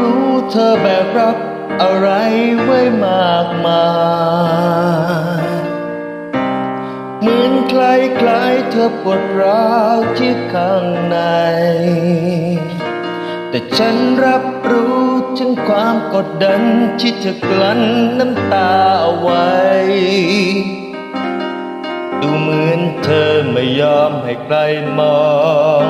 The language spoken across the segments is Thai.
รู้เธอแบกรับอะไรไว้มากมายเหมือนใครคล้ายๆเธอปวดร้าวที่ข้างใน แต่ฉันรับรู้ถึงความกดดันที่เธอกลั้นน้ำตาเอาไว้ ดูเหมือนเธอไม่ยอมให้ใครมองว่า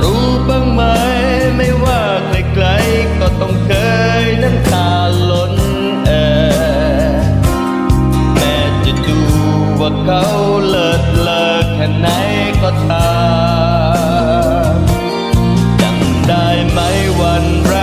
รู้บ้างไหม ไม่ว่าไกลไกลก็ต้องเคยน้ำตาล้นแอแม่จะดูว่าเขาเลิศเลอแค่ไหนก็ตามจำได้ไหมวันแร